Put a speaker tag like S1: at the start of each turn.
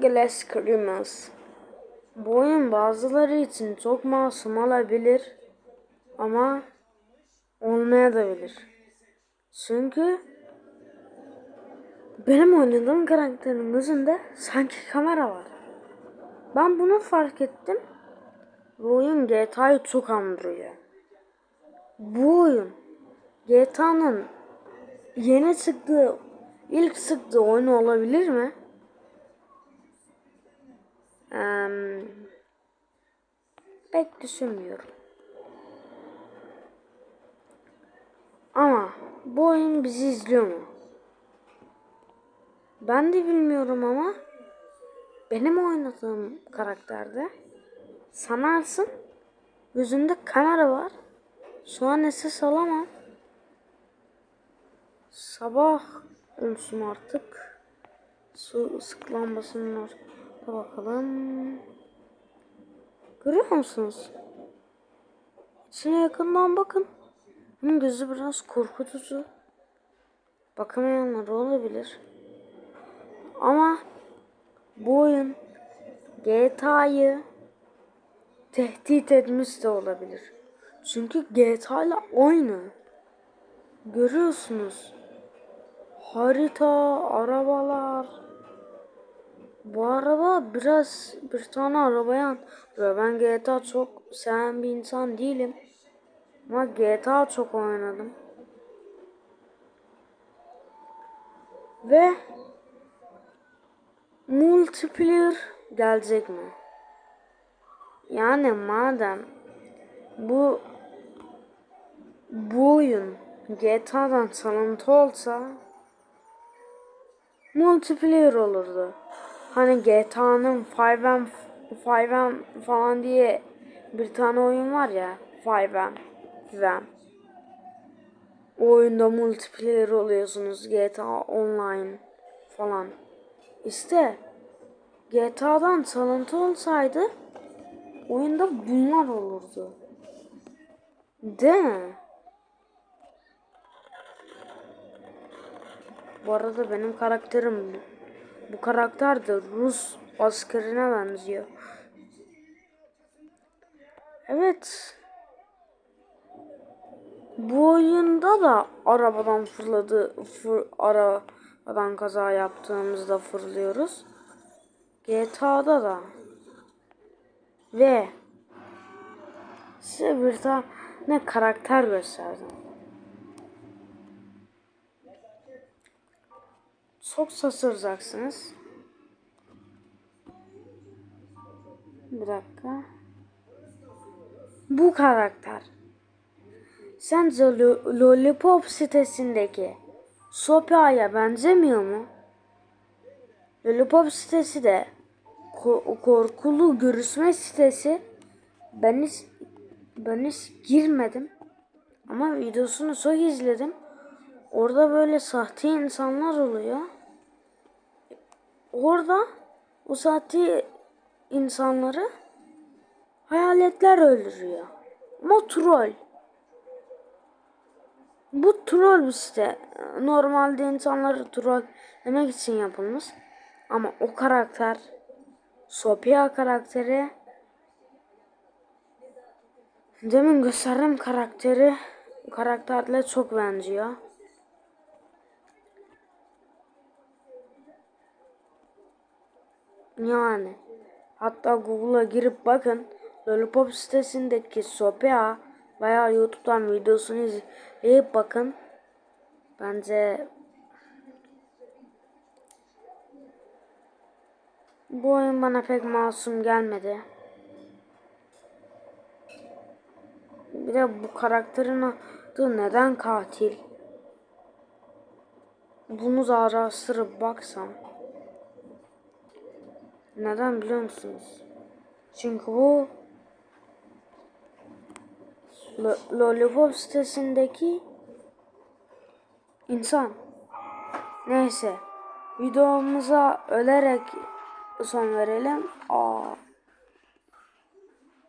S1: Glass Criminals. Bu oyun bazıları için çok masum olabilir ama olmayabilir. Çünkü benim oynadığım karakterin gözünde sanki kamera var. Ben bunu fark ettim. Bu oyun GTA'yı çok andırıyor. Bu oyun GTA'nın yeni çıktığı ilk çıktığı oyun olabilir mi? Eee, pek düşünmüyorum. Ama bu oyun bizi izliyor mu? Ben de bilmiyorum ama benim oynadığım karakterde sanarsın gözünde kamera var. Şu an ses alamam. Sabah olsun artık. Su ısık lambasının orada bakalım. Görüyor musunuz? İçine yakından bakın. Bunun gözü biraz korkutucu. Bakamayanlar olabilir. Ama bu oyun GTA'yı tehdit etmiş de olabilir. Çünkü GTA ile aynı. Görüyorsunuz. Harita, arabalar. Bu araba biraz bir tane arabaya andırıyor. Ben GTA çok seven bir insan değilim. Ama GTA çok oynadım. Ve multiplayer gelecek mi? Yani madem bu bu oyun GTA'dan çalıntı olsa multiplayer olurdu. Hani GTA'nın 5M 5M falan diye bir tane oyun var ya 5M ve o oyunda multiplayer oluyorsunuz GTA Online falan. İşte GTA'dan çalıntı olsaydı oyunda bunlar olurdu. Değil mi? Bu arada benim karakterim bu. Karakter de Rus askerine benziyor. Evet. Bu oyunda da arabadan fırladı, fır, arabadan kaza yaptığımızda fırlıyoruz. GTA'da da. Ve size bir tane karakter gösterdim. Çok şaşıracaksınız. Bir dakika. Bu karakter. Sence Lo- Lollipop sitesindeki Sophia benzemiyor mu? Lollipop sitesi de ko- korkulu görüşme sitesi. Ben hiç, ben hiç girmedim. Ama videosunu çok izledim. Orada böyle sahte insanlar oluyor. Orada o sahte insanları hayaletler öldürüyor. Ama troll. Bu troll site. Normalde insanları troll demek için yapılmış. Ama o karakter Sophia karakteri demin gösterdiğim karakteri karakterle çok benziyor. Yani hatta Google'a girip bakın Lollipop sitesindeki Sophia veya YouTube'dan videosunu izleyip bakın. Bence bu oyun bana pek masum gelmedi. Bir de bu karakterin adı neden katil? Bunu da araştırıp baksam. Neden biliyor musunuz? Çünkü bu Lo- Lollipop sitesindeki insan. Neyse. Videomuza ölerek son verelim. Aa.